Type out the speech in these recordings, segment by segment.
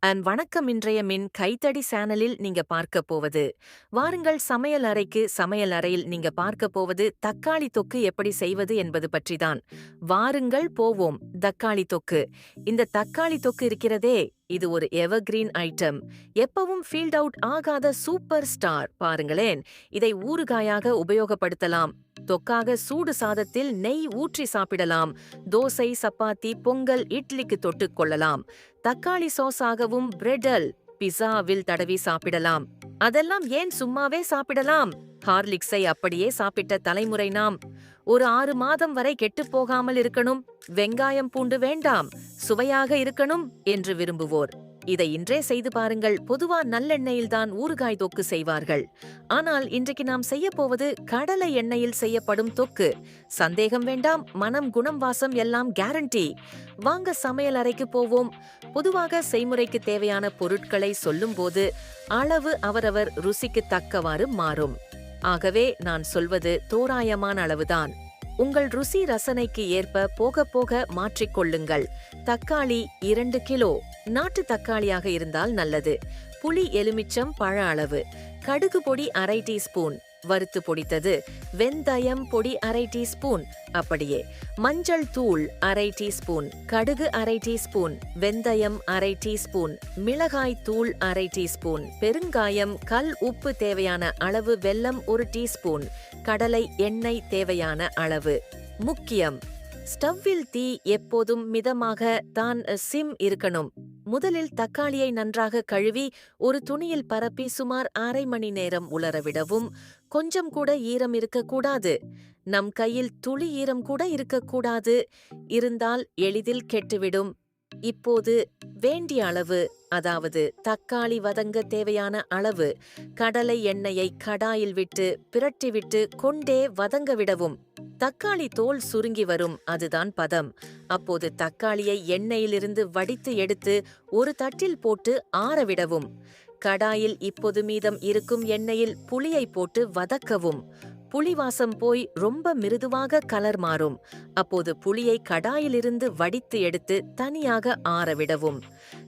And வணக்கம் இன்றைய மின் கைத்தடி சேனலில் நீங்க பார்க்க போவது. வாருங்கள் சமையல் அறைக்கு சமையல் அறையில் நீங்க பார்க்க போவது தக்காளி தொக்கு எப்படி செய்வது என்பது பற்றிதான். வாருங்கள் போவோம் தக்காளி தொக்கு. இந்த தக்காளி தொக்கு இருக்கிறதே இது ஒரு எவர்கிரீன் ஐட்டம். எப்பவும் ஃபீல்ட் அவுட் ஆகாத சூப்பர் ஸ்டார் பாருங்களேன். இதை ஊறுகாயாக உபயோகப்படுத்தலாம். தொக்காக சூடு சாதத்தில் நெய் ஊற்றி சாப்பிடலாம். தோசை சப்பாத்தி பொங்கல் இட்லிக்கு தொட்டுக் கொள்ளலாம். தக்காளி சாஸாகவும் பிரெடல் பிஸாவில் தடவி சாப்பிடலாம். அதெல்லாம் ஏன் சும்மாவே சாப்பிடலாம்? ஹார்லிக்ஸை அப்படியே சாப்பிட்ட தலைமுறை நாம். ஒரு ஆறு மாதம் வரை கெட்டுப் போகாமல் இருக்கணும். வெங்காயம் பூண்டு வேண்டாம். சுவையாக இருக்கணும் என்று விரும்புவோர். இதை இன்றே செய்து பாருங்கள். பொதுவா நல்லெண்ணெயில்தான் ஊறுகாய் தொக்கு செய்வார்கள். ஆனால் இன்றைக்கு நாம் செய்ய போவது கடலை எண்ணெயில் செய்யப்படும் தொக்கு. சந்தேகம் வேண்டாம் மனம் குணம் வாசம் எல்லாம் கேரண்டி வாங்க சமையல் அறைக்கு போவோம். பொதுவாக செய்முறைக்கு தேவையான பொருட்களை சொல்லும்போது அளவு அவரவர் ருசிக்கு தக்கவாறு மாறும். ஆகவே நான் சொல்வது தோராயமான அளவுதான். உங்கள் ருசி ரசனைக்கு ஏற்ப போக போக மாற்றிக்கொள்ளுங்கள் தக்காளி இரண்டு கிலோ. நாட்டு தக்காளியாக இருந்தால் நல்லது. புளி எலுமிச்சம் பழ அளவு. கடுகு பொடி அரை டீஸ்பூன். வறுத்து பொடித்தது. வெந்தயம் பொடி அரை டீஸ்பூன். அப்படியே. மஞ்சள் தூள் அரை டீஸ்பூன். கடுகு அரை டீஸ்பூன். வெந்தயம் அரை டீஸ்பூன். மிளகாய் தூள் அரை டீஸ்பூன். பெருங்காயம் கல் உப்பு தேவையான அளவு. வெல்லம் ஒரு டீஸ்பூன். கடலை எண்ணெய் தேவையான அளவு. முக்கியம். ஸ்டவ்வில் தீ எப்போதும் மிதமாக தான் சிம் இருக்கணும். முதலில் தக்காளியை நன்றாக கழுவி ஒரு துணியில் பரப்பி சுமார் அரை மணி நேரம் உலரவிடவும். கொஞ்சம் கூட ஈரம் இருக்கக்கூடாது. நம் கையில் துளி ஈரம் கூட இருக்கக்கூடாது. இருந்தால் எளிதில் கெட்டுவிடும். இப்போது வேண்டிய அளவு அதாவது தக்காளி வதங்க தேவையான அளவு கடலை எண்ணெயை கடாயில் விட்டு பிரட்டிவிட்டு கொண்டே வதங்க விடவும். தக்காளி தோல் சுருங்கி வரும் அதுதான் பதம். அப்போது தக்காளியை எண்ணெயிலிருந்து வடித்து எடுத்து ஒரு தட்டில் போட்டு ஆறவிடவும் கடாயில் இப்போது மீதம் இருக்கும் எண்ணெயில் புளியை போட்டு வதக்கவும். புளிவாசம் போய் ரொம்ப மிருதுவாக கலர் மாறும். அப்போது புளியை கடாயிலிருந்து வடித்து எடுத்து தனியாக ஆறவிடவும்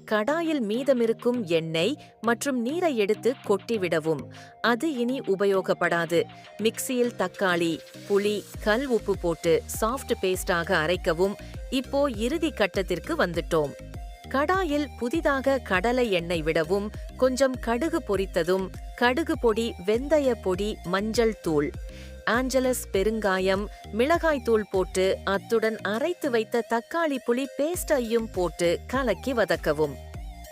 கடாயில் மீதமிருக்கும் எண்ணெய் மற்றும் நீரை எடுத்து கொட்டிவிடவும். அது இனி உபயோகப்படாது. மிக்சியில் தக்காளி புளி கல் உப்பு போட்டு சாஃப்ட் பேஸ்டாக அரைக்கவும். இப்போ இறுதி கட்டத்திற்கு வந்துட்டோம். கடாயில் புதிதாக கடலை எண்ணெய் விடவும். கொஞ்சம் கடுகு பொரித்ததும். கடுகு பொடி வெந்தய பொடி மஞ்சள் தூள். ஆஞ்சலஸ் பெருங்காயம் மிளகாய் தூள் போட்டு அத்துடன் அரைத்து வைத்த தக்காளி புளி பேஸ்டையும் போட்டு கலக்கி வதக்கவும்.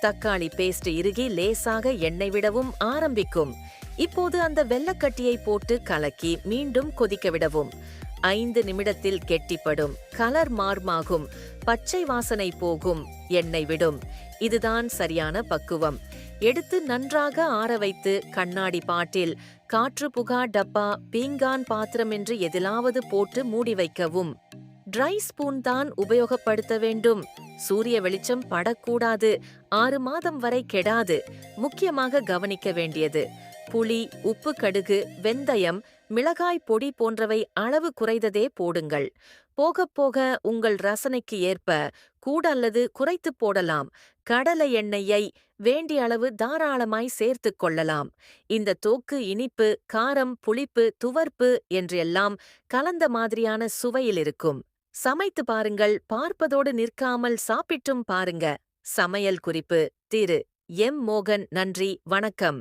தக்காளி பேஸ்ட் இறுகி லேசாக எண்ணெய் விடவும் ஆரம்பிக்கும். இப்போது அந்த வெள்ளக்கட்டியை போட்டு கலக்கி மீண்டும் கொதிக்க விடவும். ஐந்து நிமிடத்தில் கெட்டிப்படும் கலர் மார்மாகும் பச்சை வாசனை போகும் எண்ணெய் விடும். இதுதான் சரியான பக்குவம். எடுத்து நன்றாக ஆற வைத்து கண்ணாடி பாட்டில் காற்று புகா டப்பா பீங்கான் பாத்திரம் என்று எதிலாவது போட்டு மூடி வைக்கவும். ட்ரை ஸ்பூன் தான் உபயோகப்படுத்த வேண்டும். சூரிய வெளிச்சம் படக்கூடாது. ஆறு மாதம் வரை கெடாது. முக்கியமாக கவனிக்க வேண்டியது. புளி உப்பு கடுகு வெந்தயம் மிளகாய் பொடி போன்றவை அளவு குறைந்ததே போடுங்கள். போகப் போக உங்கள் ரசனைக்கு ஏற்ப கூட அல்லது குறைத்து போடலாம். கடலை எண்ணெயை வேண்டிய அளவு தாராளமாய் சேர்த்துக் கொள்ளலாம். இந்த தோக்கு இனிப்பு காரம் புளிப்பு துவர்ப்பு என்றெல்லாம் கலந்த மாதிரியான சுவையில் இருக்கும். சமைத்து பாருங்கள் பார்ப்பதோடு நிற்காமல் சாப்பிட்டும் பாருங்க. சமையல் குறிப்பு திரு. எம். மோகன் நன்றி வணக்கம்.